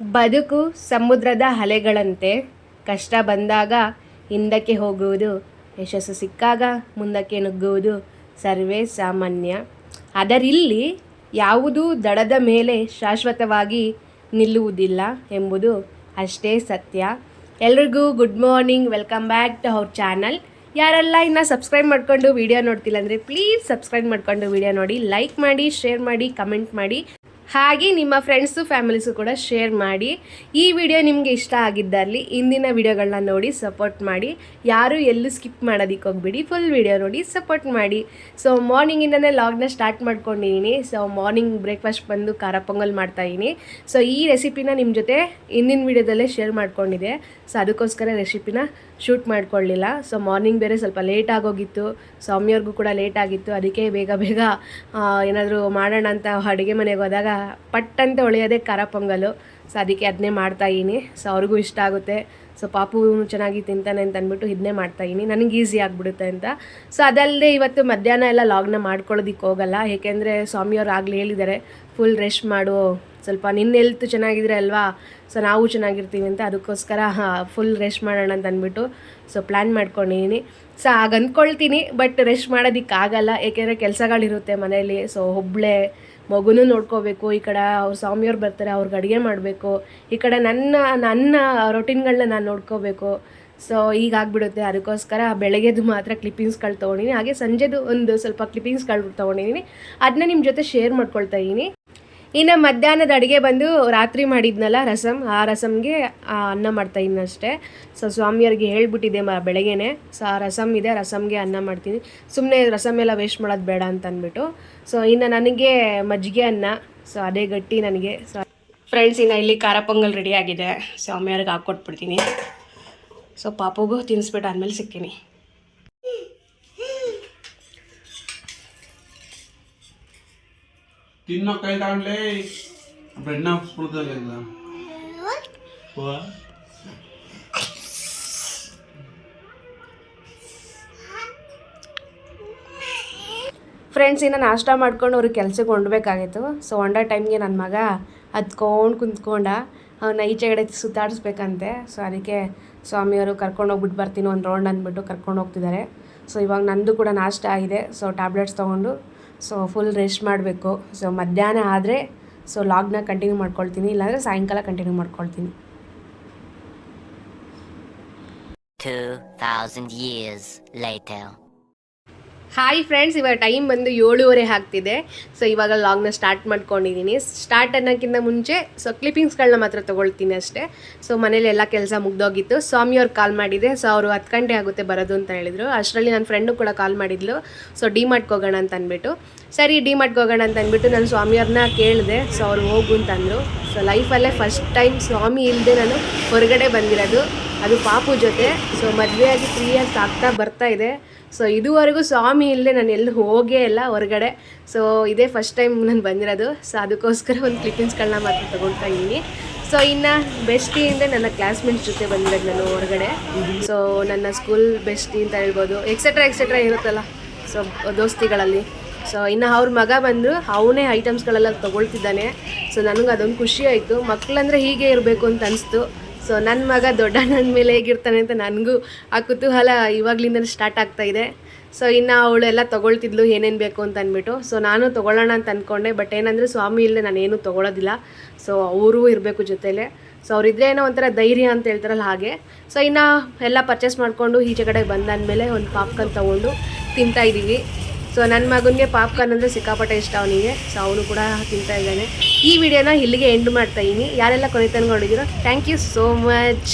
ಬದುಕು ಸಮುದ್ರದ ಅಲೆಗಳಂತೆ ಕಷ್ಟ ಬಂದಾಗ ಹಿಂದಕ್ಕೆ ಹೋಗುವುದು, ಯಶಸ್ಸು ಸಿಕ್ಕಾಗ ಮುಂದಕ್ಕೆ ನುಗ್ಗುವುದು ಸರ್ವೇ ಸಾಮಾನ್ಯ. ಅದರಿಲ್ಲಿ ಯಾವುದೂ ದಡದ ಮೇಲೆ ಶಾಶ್ವತವಾಗಿ ನಿಲ್ಲುವುದಿಲ್ಲ ಎಂಬುದು ಅಷ್ಟೇ ಸತ್ಯ. ಎಲ್ರಿಗೂ good morning welcome back to ಅವ್ರ ಚಾನಲ್ ಯಾರೆಲ್ಲ ಇನ್ನು ಸಬ್ಸ್ಕ್ರೈಬ್ ಮಾಡ್ಕೊಂಡು ವಿಡಿಯೋ ನೋಡ್ತಿಲ್ಲ ಅಂದರೆ ಪ್ಲೀಸ್ ಸಬ್ಸ್ಕ್ರೈಬ್ ಮಾಡ್ಕೊಂಡು ವಿಡಿಯೋ ನೋಡಿ ಲೈಕ್ ಮಾಡಿ ಶೇರ್ ಮಾಡಿ ಕಮೆಂಟ್ ಮಾಡಿ. ಹಾಗೆ ನಿಮ್ಮ ಫ್ರೆಂಡ್ಸು ಫ್ಯಾಮಿಲೀಸು ಕೂಡ ಶೇರ್ ಮಾಡಿ. ಈ ವಿಡಿಯೋ ನಿಮಗೆ ಇಷ್ಟ ಆಗಿದ್ದಲ್ಲಿ ಇಂದಿನ ವಿಡಿಯೋಗಳನ್ನ ನೋಡಿ ಸಪೋರ್ಟ್ ಮಾಡಿ. ಯಾರು ಎಲ್ಲೂ ಸ್ಕಿಪ್ ಮಾಡೋದಕ್ಕೆ ಹೋಗ್ಬಿಡಿ ಫುಲ್ ವಿಡಿಯೋ ನೋಡಿ ಸಪೋರ್ಟ್ ಮಾಡಿ. ಸೊ ಮಾರ್ನಿಂಗಿಂದನೇ ಲಾಗ್ನ ಸ್ಟಾರ್ಟ್ ಮಾಡ್ಕೊಂಡಿದ್ದೀನಿ ಸೊ ಮಾರ್ನಿಂಗ್ ಬ್ರೇಕ್ಫಾಸ್ಟ್ ಬಂದು ಖಾರ ಪೊಂಗಲ್ ಮಾಡ್ತಾಯಿದ್ದೀನಿ ಸೊ ಈ ರೆಸಿಪಿನ ನಿಮ್ಮ ಜೊತೆ ಇಂದಿನ ವಿಡಿಯೋದಲ್ಲೇ ಶೇರ್ ಮಾಡ್ಕೊಂಡಿದ್ದೆ. ಸೊ ಅದಕ್ಕೋಸ್ಕರ ರೆಸಿಪಿನ ಶೂಟ್ ಮಾಡ್ಕೊಳ್ಳಿಲ್ಲ. ಸೊ ಮಾರ್ನಿಂಗ್ ಬೇರೆ ಸ್ವಲ್ಪ ಲೇಟ್ ಆಗೋಗಿತ್ತು. ಸ್ವಾಮಿಯವ್ರಿಗೂ ಕೂಡ ಲೇಟ್ ಆಗಿತ್ತು. ಅದಕ್ಕೆ ಬೇಗ ಬೇಗ ಏನಾದರೂ ಮಾಡೋಣ ಅಂತ ಅಡುಗೆ ಮನೆಗೆ ಹೋದಾಗ ಪಟ್ಟಂತೆ ಹೊಳೆಯೋದೇ ಖಾರ ಪೊಂಗಲು. ಸೊ ಅದಕ್ಕೆ ಅದನ್ನೇ ಮಾಡ್ತಾಯಿದ್ದೀನಿ ಸೊ ಅವ್ರಿಗೂ ಇಷ್ಟ ಆಗುತ್ತೆ. ಸೊ ಪಾಪು ಚೆನ್ನಾಗಿ ತಿಂತಾನೆ ಅಂತ ಅಂದ್ಬಿಟ್ಟು ಇದನ್ನೇ ಮಾಡ್ತಾಯಿದ್ದೀನಿ ನನಗೆ ಈಸಿ ಆಗಿಬಿಡುತ್ತೆ ಅಂತ. ಸೊ ಅದಲ್ಲದೆ ಇವತ್ತು ಮಧ್ಯಾಹ್ನ ಎಲ್ಲ ಲಾಗ್ನ ಮಾಡ್ಕೊಳ್ಳೋದಿಕ್ಕೆ ಹೋಗಲ್ಲ. ಏಕೆಂದರೆ ಸ್ವಾಮಿಯವ್ರು ಆಗಲೇ ಹೇಳಿದ್ದಾರೆ ಫುಲ್ ರೆಸ್ಟ್ ಮಾಡು. ಸ್ವಲ್ಪ ನಿನ್ನ ಹೆಲ್ತ್ ಚೆನ್ನಾಗಿದ್ರೆ ಅಲ್ವಾ? ಸೊ ನಾವು ಚೆನ್ನಾಗಿರ್ತೀವಿ ಅಂತ. ಅದಕ್ಕೋಸ್ಕರ ಫುಲ್ ರೆಸ್ಟ್ ಮಾಡೋಣ ಅಂತ ಅಂದ್ಬಿಟ್ಟು ಸೊ ಪ್ಲ್ಯಾನ್ ಮಾಡ್ಕೊಂಡಿದ್ದೀನಿ. ಸೊ ಹಾಗೆ ಅಂದ್ಕೊಳ್ತೀನಿ ಬಟ್ ರೆಸ್ಟ್ ಮಾಡೋದಕ್ಕಾಗಲ್ಲ ಏಕೆಂದರೆ ಕೆಲಸಗಳಿರುತ್ತೆ ಮನೆಯಲ್ಲಿ. ಸೊ ಒಬ್ಳೆ ಮಗುನೂ ನೋಡ್ಕೋಬೇಕು, ಈ ಕಡೆ ಅವ್ರ ಸ್ವಾಮಿಯವ್ರು ಬರ್ತಾರೆ, ಅವ್ರಿಗೆ ಅಡುಗೆ ಮಾಡಬೇಕು, ಈ ಕಡೆ ನನ್ನ ನನ್ನ ರೊಟೀನ್ಗಳನ್ನ ನಾನು ನೋಡ್ಕೋಬೇಕು. ಸೊ ಈಗ ಆಗ್ಬಿಡುತ್ತೆ. ಅದಕ್ಕೋಸ್ಕರ ಬೆಳಗ್ಗೆದು ಮಾತ್ರ ಕ್ಲಿಪ್ಪಿಂಗ್ಸ್ಗಳು ತೊಗೊಂಡಿನಿ. ಹಾಗೆ ಸಂಜೆದು ಒಂದು ಸ್ವಲ್ಪ ಕ್ಲಿಪ್ಪಿಂಗ್ಸ್ಗಳು ತೊಗೊಂಡಿದ್ದೀನಿ ಅದನ್ನ ನಿಮ್ಮ ಜೊತೆ ಶೇರ್ ಮಾಡ್ಕೊಳ್ತಾ ಇದ್ದೀನಿ ಇನ್ನು ಮಧ್ಯಾಹ್ನದ ಅಡುಗೆ ಬಂದು ರಾತ್ರಿ ಮಾಡಿದ್ನಲ್ಲ ರಸಮ್ ಆ ರಸಮ್ಗೆ ಆ ಅನ್ನ ಮಾಡ್ತಾ ಅಷ್ಟೇ. ಸೊ, ಸ್ವಾಮಿಯವ್ರಿಗೆ ಹೇಳ್ಬಿಟ್ಟಿದ್ದೆ ಮ, ಬೆಳಗ್ಗೆನೆ. ಸೊ, ಆ ರಸಮ್ ಇದೆ ರಸಮ್ಗೆ ಅನ್ನ ಮಾಡ್ತೀನಿ. ಸುಮ್ಮನೆ ರಸಮ್ ಎಲ್ಲ ವೇಸ್ಟ್ ಮಾಡೋದು ಬೇಡ ಅಂತ ಅಂದ್ಬಿಟ್ಟು ಸೊ, ಇನ್ನು ನನಗೆ ಮಜ್ಜಿಗೆ ಅನ್ನ, ಸೊ, ಅದೇ ಗಟ್ಟಿ ನನಗೆ. ಸೊ ಫ್ರೆಂಡ್ಸ್ ಇನ್ನು ಇಲ್ಲಿ ಖಾರ ಪೊಂಗಲ್ ರೆಡಿ ಆಗಿದೆ. ಸ್ವಾಮಿಯವ್ರಿಗೆ ಹಾಕ್ಕೊಟ್ಬಿಡ್ತೀನಿ. ಸೊ, ಪಾಪುಗೂ ತಿನ್ನಿಸ್ಬಿಟ್ಟು ಆದಮೇಲೆ ಸಿಗ್ತೀನಿ. ತಿನ್ನೋ ಕೈ ತಗೊಂಡ್ಲೆ ಹಾಕ್ಸ್ಬಿಡ್ದಾಗ ಫ್ರೆಂಡ್ಸ್ ಇನ್ನು ನಾಷ್ಟ ಮಾಡ್ಕೊಂಡು ಅವ್ರಿಗೆ ಕೆಲ್ಸಕ್ಕೆ ಹೊಂಡಬೇಕಾಗಿತ್ತು. ಸೊ ಹೊಂಡೋ ಟೈಮ್ಗೆ ನನ್ನ ಮಗ ಹತ್ಕೊಂಡು ಕುಂತ್ಕೊಂಡ ಅವನ್ನ ಈಚೆಗಡೆ ಸುತ್ತಾಡಿಸ್ಬೇಕಂತೆ. ಸೊ ಅದಕ್ಕೆ ಸ್ವಾಮಿಯವರು ಕರ್ಕೊಂಡು ಹೋಗ್ಬಿಟ್ಟು ಬರ್ತೀನಿ ಒಂದು ರೌಂಡ್ ಅಂದ್ಬಿಟ್ಟು ಕರ್ಕೊಂಡು ಹೋಗ್ತಿದ್ದಾರೆ. ಸೊ ಇವಾಗ ನಂದು ಕೂಡ ನಾಷ್ಟ ಆಗಿದೆ. ಸೊ ಟ್ಯಾಬ್ಲೆಟ್ಸ್ ತೊಗೊಂಡು ಸೊ ಫುಲ್ ರೆಸ್ಟ್ ಮಾಡಬೇಕು. ಸೊ ಮಧ್ಯಾಹ್ನ ಆದರೆ ಸೊ ಲಾಗ್ನ ಕಂಟಿನ್ಯೂ ಮಾಡ್ಕೊಳ್ತೀನಿ. ಇಲ್ಲಾಂದರೆ ಸಾಯಂಕಾಲ ಕಂಟಿನ್ಯೂ ಮಾಡ್ಕೊಳ್ತೀನಿ. 2000 years later. ಹಾಯ್ ಫ್ರೆಂಡ್ಸ್ ಇವಾಗ ಟೈಮ್ ಬಂದು ಏಳುವರೆ ಆಗ್ತಿದೆ. ಸೊ ಇವಾಗ ಲಾಗ್ನ ಸ್ಟಾರ್ಟ್ ಮಾಡ್ಕೊಂಡಿದ್ದೀನಿ ಸ್ಟಾರ್ಟ್ ಅನ್ನೋಕ್ಕಿಂತ ಮುಂಚೆ ಸೊ ಕ್ಲಿಪ್ಪಿಂಗ್ಸ್ಗಳನ್ನ ಮಾತ್ರ ತೊಗೊಳ್ತೀನಿ ಅಷ್ಟೇ. ಸೊ ಮನೇಲಿ ಎಲ್ಲ ಕೆಲಸ ಮುಗ್ದೋಗಿತ್ತು. ಸ್ವಾಮಿಯವ್ರು ಕಾಲ್ ಮಾಡಿದೆ. ಸೊ ಅವರು ಹತ್ತು ಗಂಟೆ ಆಗುತ್ತೆ ಬರೋದು ಅಂತ ಹೇಳಿದರು. ಅಷ್ಟರಲ್ಲಿ ನನ್ನ ಫ್ರೆಂಡು ಕೂಡ ಕಾಲ್ ಮಾಡಿದ್ಲು. ಸೊ ಡಿ ಹೋಗೋಣ ಅಂತ ಅಂದ್ಬಿಟ್ಟು. ಸರಿ ಡಿ ಹೋಗೋಣ ಅಂತ ಅಂದ್ಬಿಟ್ಟು ನಾನು ಸ್ವಾಮಿಯವ್ರನ್ನ ಕೇಳಿದೆ. ಸೊ ಅವ್ರು ಹೋಗು ಅಂತಂದರು ಸೊ ಲೈಫಲ್ಲೇ ಫಸ್ಟ್ ಟೈಮ್ ಸ್ವಾಮಿ ಇಲ್ಲದೆ ನಾನು ಹೊರಗಡೆ ಬಂದಿರೋದು. ಅದು ಪಾಪು ಜೊತೆ. ಸೊ ಮದುವೆಯಾಗಿ ತ್ರೀ ಇಯರ್ಸ್ ಆಗ್ತಾ ಬರ್ತಾ ಇದೆ. ಸೊ ಇದುವರೆಗೂ ಸ್ವಾಮಿ ಇಲ್ಲದೆ ನಾನು ಎಲ್ಲೂ ಹೋಗೇ ಇಲ್ಲ ಹೊರಗಡೆ. ಸೊ ಇದೇ ಫಸ್ಟ್ ಟೈಮ್ ನಾನು ಬಂದಿರೋದು. ಸೊ ಅದಕ್ಕೋಸ್ಕರ ಒಂದು ಕ್ಲಿಪ್ಪಿಂಗ್ಸ್ಗಳನ್ನ ಮಾತ್ರ ತೊಗೊಳ್ತಾ ಇದ್ದೀನಿ. ಸೊ ಇನ್ನು ಬೆಸ್ಟಿಯಿಂದ ನನ್ನ ಕ್ಲಾಸ್ಮೇಟ್ಸ್ ಜೊತೆ ಬಂದಿರೋದು ನಾನು ಹೊರಗಡೆ. ಸೊ ನನ್ನ ಸ್ಕೂಲ್ ಬೆಸ್ಟಿ ಅಂತ ಹೇಳ್ಬೋದು ಎಕ್ಸೆಟ್ರಾ ಎಕ್ಸೆಟ್ರಾ ಇರುತ್ತಲ್ಲ ಸೊ ದೋಸ್ತಿಗಳಲ್ಲಿ. ಸೊ ಇನ್ನು ಅವ್ರ ಮಗ ಬಂದರು, ಅವನೇ ಐಟಮ್ಸ್ಗಳೆಲ್ಲ ತೊಗೊಳ್ತಿದ್ದಾನೆ. ಸೊ ನನಗೆ ಅದೊಂದು ಖುಷಿ ಆಯಿತು. ಮಕ್ಕಳಂದ್ರೆ ಹೀಗೆ ಇರಬೇಕು ಅಂತ ಅನಿಸ್ತು. ಸೊ ನನ್ನ ಮಗ ದೊಡ್ಡ ನನ್ನ ಮೇಲೆ ಹೇಗಿರ್ತಾನೆ ಅಂತ ನನಗೂ ಆ ಕುತೂಹಲ ಇವಾಗ್ಲಿಂದಲೂ ಸ್ಟಾರ್ಟ್ ಆಗ್ತಾ ಇದೆ. ಸೊ ಇನ್ನು ಅವಳೆಲ್ಲ ತೊಗೊಳ್ತಿದ್ಲು, ಏನೇನು ಬೇಕು ಅಂತ ಅಂದ್ಬಿಟ್ಟು. ಸೊ ನಾನು ತೊಗೊಳ್ಳೋಣ ಅಂತ ಅಂದ್ಕೊಂಡೆ ಬಟ್ ಏನಂದರೆ ಸ್ವಾಮಿ ಇಲ್ಲದೆ ನಾನು ಏನೂ ತೊಗೊಳೋದಿಲ್ಲ. ಸೊ ಅವರು ಇರಬೇಕು ಜೊತೆಲೆ. ಸೊ ಅವರಿದ್ರೆ ಏನೋ ಒಂಥರ ಧೈರ್ಯ ಅಂತ ಹೇಳ್ತಾರಲ್ಲ ಹಾಗೆ. ಸೊ ಇನ್ನು ಎಲ್ಲ ಪರ್ಚೇಸ್ ಮಾಡಿಕೊಂಡು ಈಚೆ ಕಡೆ ಬಂದಾದಮೇಲೆ ಒಂದು ಪಾಪ್ಕಾರ್ನ್ ತೊಗೊಂಡು ತಿಂತಾ ಇದ್ದೀವಿ. ಸೊ ನನ್ನ ಮಗನಿಗೆ ಪಾಪ್ಕಾರ್ನ್ ಅಂದರೆ ಸಿಕ್ಕಾಪಟ್ಟೆ ಇಷ್ಟ ಅವನಿಗೆ. ಸೊ ಅವನು ಕೂಡ ತಿಂತಾ ಇದ್ದಾನೆ. ಈ ವಿಡಿಯೋನ ಇಲ್ಲಿಗೆ ಎಂಡ್ ಮಾಡ್ತಾ ಇದ್ದೀನಿ ಯಾರೆಲ್ಲ ಕೊನೆ ತಂದ್ಕೊಂಡಿದ್ದೀರೋ ಥ್ಯಾಂಕ್ ಯು ಸೋ ಮಚ್